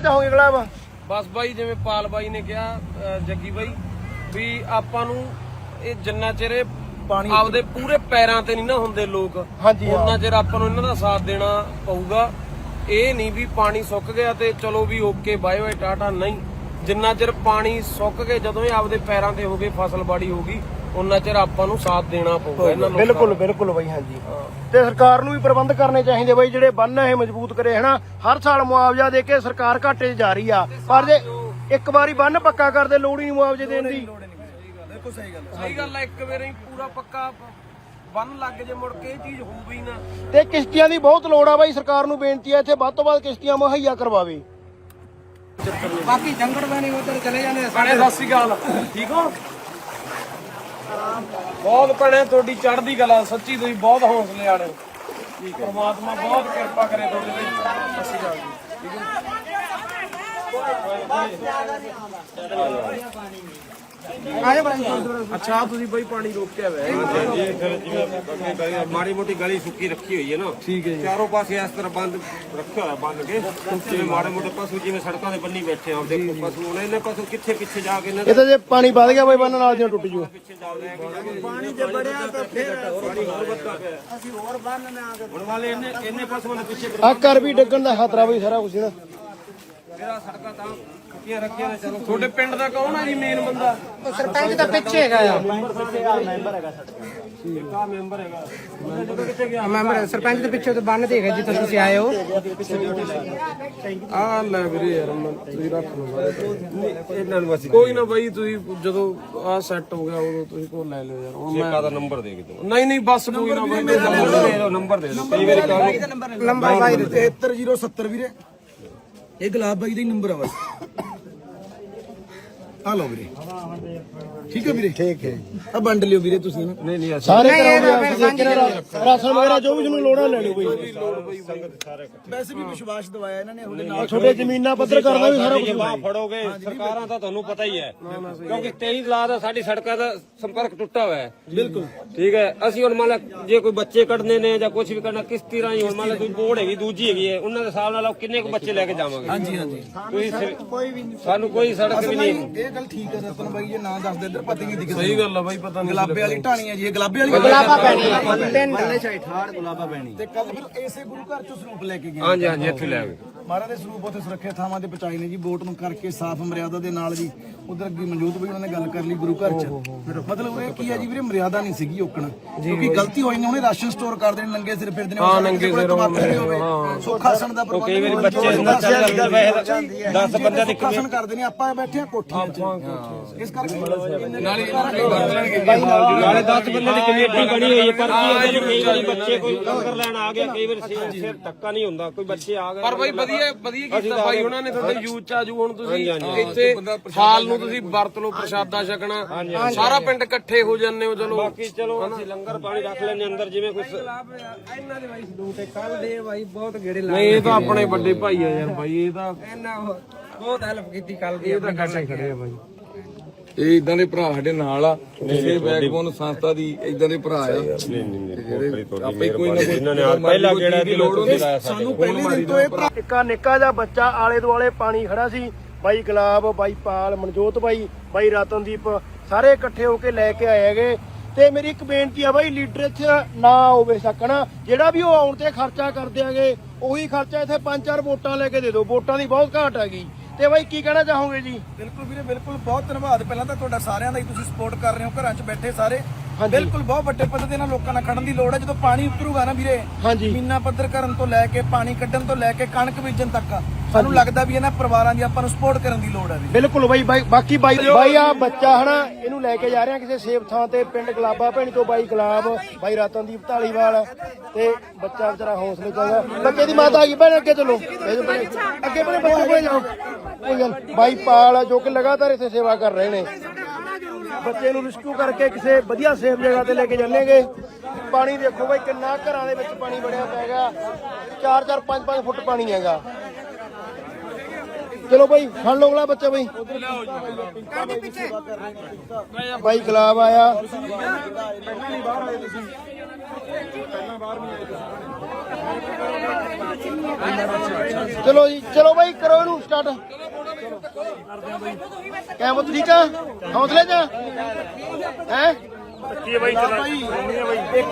ਕਹਿਣਾ ਚਾਹੋਗੇ ਗੁਲਾਬ। ਬਸ ਬਾਈ ਜਿਵੇਂ ਪਾਲ ਬਾਈ ਨੇ ਕਿਹਾ ਜੱਗੀ ਬਾਈ ਵੀ ਆਪਾਂ ਨੂੰ ਇਹ ਜਿੰਨਾ ਚਿਰ ਇਹ ਪਾਣੀ ਆਪਦੇ ਪੂਰੇ ਪੈਰਾਂ ਤੇ ਨਹੀਂ ਨਾ ਹੁੰਦੇ ਲੋਕ ਹਾਂਜੀ, ਹਾਂ। ਉਹਨਾਂ ਚਿਰ ਆਪਾਂ ਨੂੰ ਇਹਨਾਂ ਦਾ ਸਾਥ ਦੇਣਾ ਪਊਗਾ। ਇਹ ਨਹੀਂ ਵੀ ਪਾਣੀ ਸੁੱਕ ਗਿਆ ਤੇ ਚਲੋ ਵੀ ਓਕੇ ਬਾਏ ਬਾਏ ਟਾਟਾ ਨਹੀਂ। ਜਿੰਨਾ ਚਿਰ ਪਾਣੀ ਸੁੱਕ ਕੇ ਜਦੋਂ ਇਹ ਆਪਦੇ ਪੈਰਾਂ ਤੇ ਹੋ ਗਏ ਫਸਲ ਬਾੜੀ ਹੋ ਗਈ ਉਹਨਾਂ ਚਿਰ ਆਪਾਂ ਨੂੰ ਸਾਥ ਦੇਣਾ ਪਊਗਾ ਇਹਨਾਂ ਲੋਕਾਂ ਬਿਲਕੁਲ ਬਿਲਕੁਲ ਬਾਈ ਹਾਂਜੀ। ਤੇ ਸਰਕਾਰ ਨੂੰ ਵੀ ਪ੍ਰਬੰਧ ਕਰਨੇ ਚਾਹੀਦੇ ਬਾਈ ਜਿਹੜੇ ਬੰਨ ਇਹ ਮਜ਼ਬੂਤ ਕਰੇ ਹਨਾ? ਹਰ ਸਾਲ ਮੁਆਵਜ਼ਾ ਦੇ ਕੇ ਸਰਕਾਰ ਘਾਟੇ 'ਚ ਜਾ ਰਹੀ ਆ। ਪਰ ਜੇ ਇੱਕ ਵਾਰੀ ਬੰਨ ਪੱਕਾ ਕਰਦੇ ਲੋੜ ਹੀ ਨਹੀਂ ਮੁਆਵਜ਼ੇ ਦੇਣ ਦੀ। ਸਹੀ ਗੱਲ ਹੈ ਇੱਕ ਵਾਰੀ ਪੂਰਾ ਪੱਕਾ ਬੰਨ ਲੱਗ ਜੇ ਮੁੜ ਕੇ ਇਹ ਚੀਜ਼ ਹੋਊਗੀ ਹੀ ਨਾ। ਤੇ ਕਿਸ਼ਤੀਆਂ ਦੀ ਬਹੁਤ ਲੋੜ ਆ ਬਾਈ ਸਰਕਾਰ ਨੂੰ ਬੇਨਤੀ ਹੈ ਇੱਥੇ ਵੱਧ ਤੋਂ ਵੱਧ ਕਿਸ਼ਤੀਆਂ ਮੁਹੱਈਆ ਕਰਵਾਵੇ। ਬਾਕੀ ਜੰਗੜ ਬਣੀ ਉਧਰ ਚਲੇ ਜਾਂਦੇ ਆ। ਭੈਣੇ ਸਤਿ ਸ਼੍ਰੀ ਅਕਾਲ। ਠੀਕ ਹੋ? ਬਹੁਤ ਭੈਣੇ ਤੁਹਾਡੀ ਚੜ੍ਹਦੀ ਕਲਾ ਸੱਚੀ ਤੁਸੀਂ ਬਹੁਤ ਹੌਸਲੇ ਵਾਲੇ ਹੋ ਠੀਕ ਹੈ। ਪ੍ਰਮਾਤਮਾ ਬਹੁਤ ਕਿਰਪਾ ਕਰੇ ਤੁਹਾਡੇ ਤੇ ਸਤਿ ਸ਼੍ਰੀ ਅਕਾਲ ਜੀ। ਠੀਕ ਹੈ ਅੱਛਾ ਤੁਸੀਂ ਬਈ ਪਾਣੀ ਰੋਕਿਆ ਹੋਇਆ ਮਾੜੀ ਮੋਟੀ ਗਲੀ ਸੁੱਕੀ ਰੱਖੀ ਹੋਈ ਹੈ ਨਾ। ਠੀਕ ਹੈ ਜੀ। ਚਾਰੋਂ ਪਾਸੇ ਇਸ ਤਰ੍ਹਾਂ ਬੰਦ ਰੱਖਿਆ ਹੋਇਆ ਬੰਨ ਕੇ। ਜਿਵੇਂ ਮਾੜੇ ਮੋਟੇ ਪਸ਼ੂ ਜਿਵੇਂ ਸੜਕਾਂ ਦੇ ਬੰਨੀ ਬੈਠੇ ਆ ਦੇਖੋ ਪਸ਼ੂ ਹੁਣ ਇਹਨੇ ਪਸ਼ੂ ਕਿੱਥੇ ਪਿੱਛੇ ਜਾ ਕੇ ਇਹਨਾਂ ਇਹ ਤਾਂ ਜੇ ਪਾਣੀ ਵੱਧ ਗਿਆ ਬਾਈ ਬੰਨ ਨਾਲ ਦੀਆਂ ਟੁੱਟ ਜੂ। ਪਿੱਛੇ ਜਾ ਰਹੇ ਆ ਪਾਣੀ ਜੇ ਬੜਿਆ ਤਾਂ ਫਿਰ ਅਸੀਂ ਹੋਰ ਬੰਨ ਨਾ ਹੁਣ ਵਾਲੇ ਇਹਨੇ ਇਹਨੇ ਪਸ਼ੂਆਂ ਦੇ ਪਿੱਛੇ ਆ ਘਰ ਵੀ ਡਿੱਗਣ ਦਾ ਖਤਰਾ ਬਈ ਸਾਰਾ ਕੁਝ ਨਾ ਮੇਰਾ ਸੜਕਾਂ ਤਾਂ ਖੁੱਟੀਆਂ ਰੱਖੀਆਂ ਨੇ ਚਲੋ। ਤੁਹਾਡੇ ਪਿੰਡ ਦਾ ਕੌਣ ਆ ਜੀ ਮੇਨ ਬੰਦਾ? ਸਰਪੰਚ ਤਾਂ ਪਿੱਛੇ ਹੈਗਾ ਆ। ਮੈਂਬਰ ਹੈਗਾ। ਕਿੱਥੇ ਗਿਆ? ਮੈਂਬਰ ਸਰਪੰਚ ਦੇ ਪਿੱਛੇ ਤੋਂ ਬੰਨ ਦੇਗਾ ਜਿੱਥੇ ਤੁਸੀਂ ਆਏ ਹੋ। ਆ ਲੈ ਵੀਰੇ ਯਾਰ ਮੈਂ ਤੁਸੀਂ ਰੱਖ ਲਓ ਇਹਨਾਂ ਨੂੰ ਅਸੀਂ ਕੋਈ ਨਾ ਬਾਈ ਤੁਸੀਂ ਜਦੋਂ ਆ ਸੈੱਟ ਹੋ ਗਿਆ ਉਦੋਂ ਤੁਸੀਂ ਕੋਲ ਲੈ ਲਿਓ ਯਾਰ। ਹੁਣ ਮੈਂ ਦਾ ਨੰਬਰ ਦੇ ਕੇ ਦਿਓ। ਨਹੀਂ ਨਹੀਂ ਬਸ ਕੋਈ ਨਾ ਬਾਈ। ਦੇ ਦਿਓ। ਨੰਬਰ ਦੇ ਦਿਓ। ਲੰਬਾ ਬਾਈ 73070 ਵੀਰੇ। ਇਹ ਗੁਲਾਬ ਬਾਈ ਦਾ ਹੀ ਨੰਬਰ ਆ ਬਸ। ਆ ਲਓ ਵੀਰੇ। ਠੀਕ ਹੈ ਵੀਰੇ? ਠੀਕ ਹੈ। ਆ ਵੰਡ ਲਿਓ ਵੀਰੇ ਤੁਸੀਂ ਨਾ ਨਹੀਂ ਨਹੀਂ ਸਾਰੇ ਰਾ- ਰਾਸ਼ਨ ਵਗੈਰਾ ਜੋ ਵੀ ਤੁਹਾਨੂੰ ਲੋੜਾਂ ਲੈ ਲਿਓ ਬਈ। ਵੈਸੇ ਵੀ ਵਿਸ਼ਵਾਸ ਦਵਾਇਆ ਇਹਨਾਂ ਨੇ ਉਹਦੇ ਨਾਲ ਛੋਟੇ ਜ਼ਮੀਨਾਂ ਪੱਧਰ ਕਰਨਾ ਵੀ ਸਾਰਾ ਕੁਝ ਬਾਹ ਫੜੋਗੇ ਸਰਕਾਰਾਂ ਤਾਂ ਤੁਹਾਨੂੰ ਪਤਾ ਹੀ ਹੈ। ਕਿਉਂਕਿ 23 ਲਾ ਦਾ ਸਾਡੀ ਸੜਕਾਂ ਦਾ ਸੰਪਰਕ ਟੁੱਟਾ ਹੋਇਆ ਹੈ। ਬਿਲਕੁਲ। ਠੀਕ ਹੈ ਅਸੀਂ ਹੁਣ ਮੰਨ ਲਾ ਜੇ ਕੋਈ ਬੱਚੇ ਕੱਢਨੇ ਨੇ ਜਾਂ ਕੁਝ ਵੀ ਕਰਨਾ ਕਿਸ ਤਰ੍ਹਾਂ ਹੀ ਹੁਣ ਮੰਨ ਲਾ ਕੋਈ ਬੋਰਡ ਹੈਗੀ ਦੂਜੀ ਹੈਗੀ ਹੈ ਉਹਨਾਂ ਦੇ ਹਿਸਾਬ ਨਾਲ ਕਿੰਨੇ ਕੁ ਬੱਚੇ ਲੈ ਕੇ ਜਾਵਾਂਗੇ। ਹਾਂਜੀ ਹਾਂਜੀ। ਕੋਈ ਸਾਨੂੰ ਕੋਈ ਸੜਕ ਵੀ ਨਹੀਂ ਇਹ ਗੱਲ ਠੀਕ ਹੈ ਰਤਨ ਬਾਈ ਜੇ ਨਾ ਦੱਸਦੇ ਇੱਧਰ ਪਤਾ ਨਹੀਂ ਦਿਖਦਾ ਸਹੀ ਗੱਲ ਆ ਬਾਈ ਪਤਾ ਨਹੀਂ ਗੁਲਾਬੇ ਵਾਲੀ ਢਾਣੀ ਹੈ ਜੀ ਇਹ ਗੁਲਾਬੇ ਵਾਲੀ ਗੁਲਾਬਾ ਪੈਣੀ ਹੈ ਪਿੰਡ ਤੇ ਕੱਲ ਫਿਰ ਇਸੇ ਗੁਰੂ ਘਰ ਚੋਂ ਸਰੂਪ ਲੈ ਕੇ ਗਏ। ਹਾਂਜੀ ਹਾਂਜੀ ਇੱਥੇ ਲੈ ਆਵੇ ਮਹਾਰਾਜ ਦੇ ਸਰੂਪ ਉੱਥੇ ਸੁਰੱਖਿਅਤ ਥਾਵਾਂ ਤੇ ਪਹੁੰਚਾਏ ਨੇ ਜੀ ਬੋਟ ਨੂੰ ਕਰਕੇ ਸਾਫ਼ ਮਰਿਆਦਾ ਦੇ ਨਾਲ ਜੀ। ਉਧਰ ਅੱਗੇ ਮੌਜੂਦ ਵੀ ਉਹਨਾਂ ਨੇ ਗੱਲ ਕਰ ਲਈ ਗੁਰੂ ਘਰ ਚ। ਮਤਲਬ ਇਹ ਕੀ ਹੈ ਜੀ ਵੀਰੇ ਮਰਿਆਦਾ ਨਹੀਂ ਸੀਗੀ ਓਕਣ ਕਿਉਂਕਿ ਗਲਤੀ ਹੋਈ ਨੇ ਉਹਨੇ ਰਾਸ਼ਨ ਸਟੋਰ ਕਰ ਦੇਣੇ ਨੰਗੇ ਸਿਰ ਫਿਰਦੇ ਨੇ ਹਾਂ ਨੰਗੇ ਸਿਰ ਹੋਵੇ। ਸੁਖਾਸਨ ਦਾ ਪ੍ਰਬੰਧ ਕਈ ਵਾਰੀ ਬੱਚੇ ਅੰਦਰ ਚੱਲ ਜਾਂਦੇ ਵੈਸੇ 10 ਬੰਦਿਆਂ ਦੀ ਸੁਖਾਸਨ ਕਰਦੇ ਨੇ ਆਪਾਂ ਬੈਠੇ ਆ ਕੋਠੀਆਂ 'ਚ ਇਸ ਕਰਕੇ ਨਾਲੇ ਨਾਲੇ 10 ਬੰਦਿਆਂ ਦੀ ਕਮੇਟੀ ਬਣੀ ਹੋਈ ਹੈ ਪਰ ਕੀ ਹੈ ਜੀ ਕਈ ਵਾਰੀ ਬੱਚੇ ਕੋਈ ਕੰਕਰ ਲੈਣ ਆ ਗਿਆ ਕਈ ਵਾਰੀ ਸਿਰ ਸਿਰ ਧੱਕਾ ਨਹੀਂ ਹੁੰਦਾ ਕੋਈ ਬੱਚੇ ਆ ਗਏ ਪਰ ਬਾਈ ਵਧੀਆ ਵਧੀਆ ਕੀਤਾ ਬਾਈ ਉਹਨਾਂ ਨੇ ਤੁਹਾਡੇ ਯੂਥ ਚ ਆਜੂ ਹੁਣ ਤੁਸੀਂ ਇੱਥੇ ਹਾਲ ਨੂੰ ਤੁਸੀਂ ਵਰਤ ਲਓ ਪ੍ਰਸ਼ਾਦਾ ਛਕਣਾ ਸਾਰਾ ਪਿੰਡ ਇਕੱਠੇ ਹੋ ਜਾਂਦੇ ਹੋ ਚਲੋ। ਬਾਕੀ ਚਲੋ ਅਸੀਂ ਲੰਗਰ ਪਾਣੀ ਰੱਖ ਲੈਣੇ ਅੰਦਰ ਜਿਵੇਂ ਸ- ਇਹਨਾਂ ਦੇ ਬਾਈ ਸਲੂਟ ਕੱਲ ਦੇ ਬਾਈ ਬਹੁਤ ਗੇੜੇ ਲਾ ਨਹੀਂ ਇਹ ਤਾਂ ਆਪਣੇ ਵੱਡੇ ਭਾਈ ਆ ਯਾਰ ਬਾਈ ਇਹ ਤਾਂ ਇਹਨਾਂ ਬਹੁਤ ਹੈਲਪ ਕੀਤੀ ਕੱਲ ਦੀ ਆਪਣੀ ਗੱਲ ਖੜੇ ਆ ਬਾਈ। ਇਹ ਇਦਾਂ ਦੇ ਭਰਾ ਸਾਡੇ ਨਾਲ ਆ ਕਿਸੇ ਬੈਕਬੋਨ ਸੰਸਥਾ ਦੀ ਇਦਾਂ ਦੇ ਭਰਾ ਆ। ਆਪੇ ਕੋਈ ਨਾ ਇਹਨਾਂ ਨੇ ਪਹਿਲਾ ਗੇੜਾ ਦੀ ਲੋੜ ਹੁੰਦੀ ਸਾਨੂੰ ਪਹਿਲੇ ਦਿਨ ਤੋਂ ਇਹ ਇੱਕਾ ਨਿੱਕਾ ਜਿਹਾ ਬੱਚਾ ਆਲੇ ਦੁਆਲੇ ਪਾਣੀ ਖੜਾ ਸੀ। ਬਾਈ ਗੁਲਾਬ ਬਾਈ ਪਾਲ ਮਨਜੋਤ ਬਾਈ ਬਾਈ ਰਤਨਦੀਪ ਸਾਰੇ ਇਕੱਠੇ ਹੋ ਕੇ ਲੈ ਕੇ ਆਏ ਹੈਗੇ। ਤੇ ਮੇਰੀ ਇੱਕ ਬੇਨਤੀ ਆ ਬਾਈ ਲੀਡਰ ਇੱਥੇ ਨਾ ਹੋਵੇ ਸਕਣਾ। ਜਿਹੜਾ ਵੀ ਉਹ ਆਉਣ ਤੇ ਖਰਚਾ ਕਰਦੇ ਆਗੇ ਉਹੀ ਖਰਚਾ ਇੱਥੇ ਪੰਜ ਚਾਰ ਵੋਟਾਂ ਲੈ ਕੇ ਦੇ ਦਿਓ। ਵੋਟਾਂ ਦੀ ਬਹੁਤ ਘਾਟ ਹੈਗੀ। ਤੇ ਬਾਈ ਕੀ ਕਹਿਣਾ ਚਾਹੋਗੇ ਜੀ? ਬਿਲਕੁਲ ਵੀਰੇ ਬਿਲਕੁਲ ਬਹੁਤ ਧੰਨਵਾਦ। ਪਹਿਲਾਂ ਤਾਂ ਤੁਹਾਡਾ ਸਾਰਿਆਂ ਦਾ ਹੀ ਤੁਸੀਂ ਸਪੋਰਟ ਕਰ ਰਹੇ ਹੋ ਘਰਾਂ 'ਚ ਬੈਠੇ ਸਾਰੇ। ਬਿਲਕੁਲ ਬਹੁਤ ਵੱਡੇ ਪੱਧਰ ਤੇ ਨਾਲ ਲੋਕਾਂ ਨਾਲ ਖੜਨ ਦੀ ਲੋੜ ਹੈ। ਜਦੋਂ ਪਾਣੀ ਉਤਰੂਗਾ ਨਾ ਵੀਰੇ ਹਾਂਜੀ। ਜ਼ਮੀਨਾਂ ਪੱਧਰ ਕਰਨ ਤੋਂ ਲੈ ਕੇ ਪਾਣੀ ਕੱਢਣ ਤੋਂ ਲੈ ਕੇ ਕਣਕ ਬੀਜਣ ਤੱਕ। ਸਾਨੂੰ ਲੱਗਦਾ ਵੀ ਇਹਨਾਂ ਪਰਿਵਾਰਾਂ ਦੀ ਆਪਾਂ ਨੂੰ ਸਪੋਰਟ ਕਰਨ ਦੀ ਲੋੜ ਹੈ ਵੀ। ਬਿਲਕੁਲ ਬਾਈ ਬਾਈ ਬਾਕੀ ਬਾਈ ਬਾਈ ਆ ਬੱਚਾ ਹਨਾ ਇਹਨੂੰ ਲੈ ਕੇ ਜਾ ਰਹੇ ਆ ਕਿਸੇ ਸੇਫ ਥਾਂ ਤੇ ਪਿੰਡ ਗਲਾਬਾ ਭੈਣੀ ਤੋਂ ਬਾਈ ਗੁਲਾਬ ਬਾਈ ਰਤਨਦੀਪ ਢਾਲੀਵਾਲ ਤੇ ਬੱਚਾ ਵਿਚਾਰਾ ਹੌਸਲੇ ਚਾਹੀਦਾ ਬੱਚੇ ਦੀ ਮਾਤਾ ਆ ਗਈ ਭੈਣ ਅੱਗੇ ਚਲੋ। ਭੈਣੇ, ਅੱਗੇ ਬਣੇ ਬੱਚੇ ਕੋਲੇ ਜਾਓ। ਕੋਈ ਗੱਲ ਬਾਈ ਪਾਲ ਜੋ ਕਿ ਲਗਾਤਾਰ ਇੱਥੇ ਸੇਵਾ ਕਰ ਰਹੇ ਨੇ। ਬੱਚੇ ਨੂੰ ਰਿਸਕਿਊ ਕਰਕੇ ਕਿਸੇ ਵਧੀਆ ਸੇਫ ਜਗ੍ਹਾ ਤੇ ਲੈ ਕੇ ਚੱਲੇਗੇ ਪਾਣੀ ਦੇਖੋ ਬਾਈ ਕਿੰਨਾ ਘਰਾਂ ਦੇ ਵਿੱਚ ਪਾਣੀ ਵੜਿਆ ਪਿਆ ਹੈਗਾ। 4-4 5-5 ਫੁੱਟ ਪਾਣੀ ਹੈਗਾ। ਚਲੋ ਬਾਈ, ਫੜ ਲਓ ਅਗਲਾ ਬੱਚਾ ਬਾਈ। ਬਾਈ ਗੁਲਾਬ ਆਇਆ। ਚਲੋ ਜੀ, ਚਲੋ ਬਾਈ, ਕਰੋ ਇਹਨੂੰ ਸਟਾਰਟ ਕਿਵੇਂ ਠੀਕ ਆ? ਹੌਸਲੇ ਚ ਹੈ? ਕੀ ਬਾਈ, ਚਲਾ